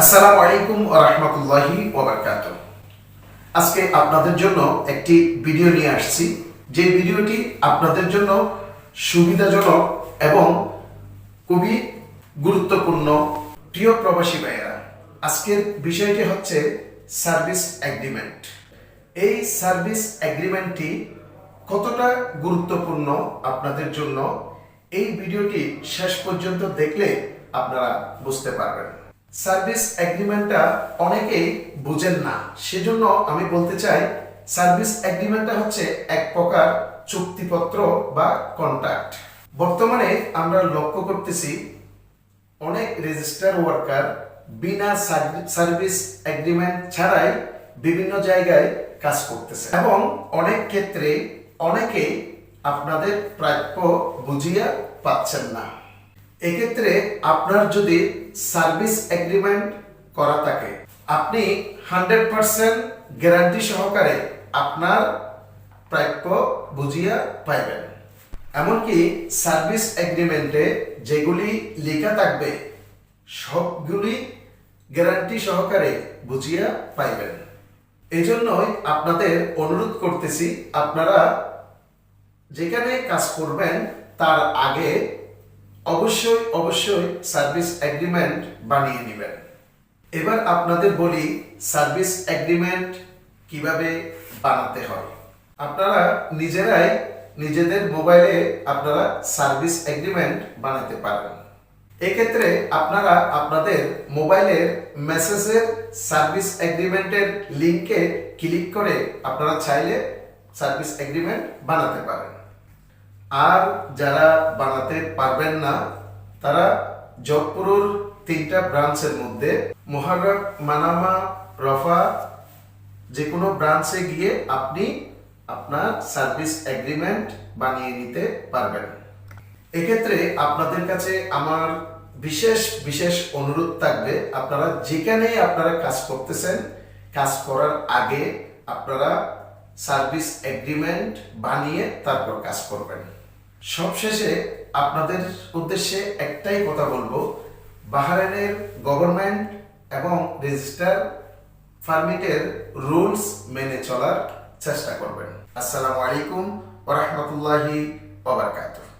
আসসালামু আলাইকুম রাহমাতুল্লাহি ওয়া বারাকাতুহু। আজকে আপনাদের জন্য একটি ভিডিও নিয়ে আসছি। যে ভিডিওটি আপনাদের জন্য সুবিধাজনক এবং খুবই গুরুত্বপূর্ণ। প্রিয় প্রবাসী ভাইয়েরা, আজকের বিষয়টি হচ্ছে সার্ভিস এগ্রিমেন্ট। এই সার্ভিস এগ্রিমেন্টটি কতটা গুরুত্বপূর্ণ আপনাদের জন্য, এই ভিডিওটি শেষ পর্যন্ত দেখলে আপনারা বুঝতে পারবেন। সার্ভিস এগ্রিমেন্টটা অনেকেই বুঝেন না। সেজন্য আমি বলতে চাই, সার্ভিস এগ্রিমেন্টটা হচ্ছে এক প্রকার চুক্তিপত্র বা কন্ট্রাক্ট। বর্তমানে আমরা লক্ষ্য করতেছি, অনেক রেজিস্টার ওয়ার্কার বিনা সার্ভিস এগ্রিমেন্ট ছাড়াই বিভিন্ন জায়গায় কাজ করতেছে। এবং অনেক ক্ষেত্রে অনেকেই আপনাদের প্রাপ্য বুঝিয়া পাচ্ছেন না। এক্ষেত্রে আপনার যদি সার্ভিস এগ্রিমেন্ট করা থাকে, আপনি হান্ড্রেড পার্সেন্ট গ্যারান্টি সহকারে আপনার প্রাপ্য বুঝিয়া পাইবেন। এমনকি সার্ভিস এগ্রিমেন্টে যেগুলি লেখা থাকবে, সবগুলি গ্যারান্টি সহকারে বুঝিয়া পাইবেন। এই জন্যই আপনাদের অনুরোধ করতেছি, আপনারা যেখানে কাজ করবেন, তার আগে অবশ্যই অবশ্যই সার্ভিস এগ্রিমেন্ট বানিয়ে নেবেন। এবার আপনাদের বলি সার্ভিস এগ্রিমেন্ট কীভাবে বানাতে হয়। আপনারা নিজেরাই নিজেদের মোবাইলে আপনারা সার্ভিস এগ্রিমেন্ট বানাতে পারবেন এক্ষেত্রে আপনারা আপনাদের মোবাইলের মেসেজের সার্ভিস এগ্রিমেন্টের লিংকে ক্লিক করে আপনারা চাইলে সার্ভিস এগ্রিমেন্ট বানাতে পারেন। আর যারা বানাতে পারবেন না, তারা জবপুরুর তিনটা ব্রাঞ্চের মধ্যে মহারক মানামা, রফা যে কোনো ব্রাঞ্চে গিয়ে আপনি আপনার সার্ভিস এগ্রিমেন্ট বানিয়ে নিতে পারবেন। এক্ষেত্রে আপনাদের কাছে আমার বিশেষ বিশেষ অনুরোধ থাকবে, আপনারা যেখানে আপনারা কাজ করতেছেন, কাজ করার আগে আপনারা সার্ভিস এগ্রিমেন্ট বানিয়ে তারপর কাজ করবেন। সবশেষে আপনাদের উদ্দেশ্যে একটাই কথা বলব। বাহারেনের গভর্নমেন্ট এবং রেজিস্টার ফার্মিটের রুলস মেনে চলার চেষ্টা করবেন। আসসালামু আলাইকুম ওরহমতুল্লাহি ওবরকাতুহ